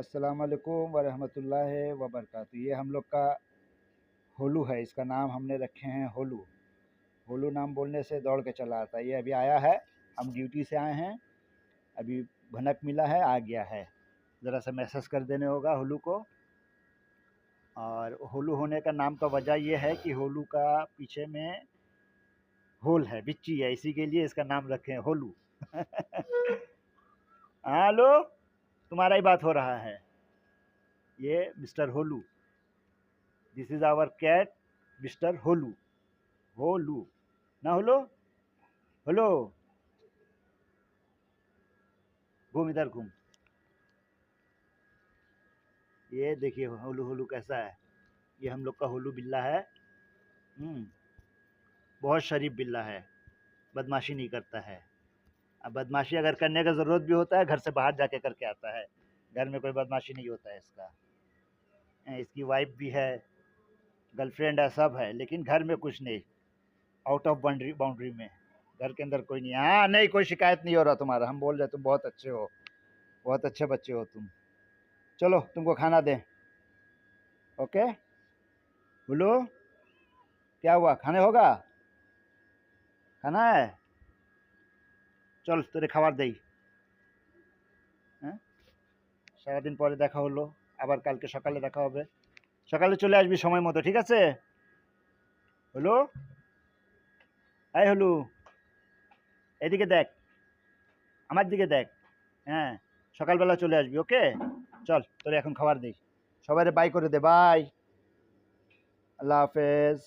अस्सलाम वालेकुम वरहमतुल्लाहि वबरकातुहू। ये हम लोग का होलू है, इसका नाम हमने रखे हैं होलू। होलू नाम बोलने से दौड़ के चला आता है। ये अभी आया है, हम ड्यूटी से आए हैं। अभी भनक मिला है, आ गया है। ज़रा सा मैसेज कर देने होगा होलू को। और होलू होने का नाम का वजह ये है कि होलू का पीछे में होल है, बिच्ची है। इसी के लिए इसका नाम रखे हैं होलू। हाँ हेलो? तुम्हारा ही बात हो रहा है। ये mister Holu. This is our cat mister Holu. Holu. ना होलो? होलो? घूम इधर, घूम। ये देखिए, होलू होलू कैसा है। ये हम लोग का होलू बिल्ला है। हम्म। बहुत शरीफ बिल्ला है। बदमाशी नहीं करता है। अब बदमाशी अगर करने का ज़रूरत भी होता है, घर से बाहर जाके करके आता है। घर में कोई बदमाशी नहीं होता है इसका। इसकी वाइफ भी है गर्लफ्रेंड है, सब है, लेकिन घर में कुछ नहीं। आउट ऑफ़ बाउंड्री बाउंड्री में। घर के अंदर कोई नहीं। हाँ नहीं, कोई शिकायत नहीं हो रहा तुम्हारा। हम बोल रहे तुम बहुत अच्छे हो। बहुत अच्छे बच्चे हो तुम। चलो, तुमको खाना दें। ओके? बोलो? क्या हुआ? खाने होगा? खाना है? চল তোরে খাবার দেই। হ্যাঁ? সারাদিন পরে দেখা হলো, আবার কালকে সকালে দেখা হবে। সকালে চলে আসবি সময় মতো, ঠিক আছে? হলো? এই হলু, এদিকে দেখ, আমার দিকে দেখ। হ্যাঁ সকালবেলা চলে আসবি, ওকে? চল, তোরে এখন খাবার দিই। সবাই বাই করে দে, বাই। আল্লাহ হাফেজ।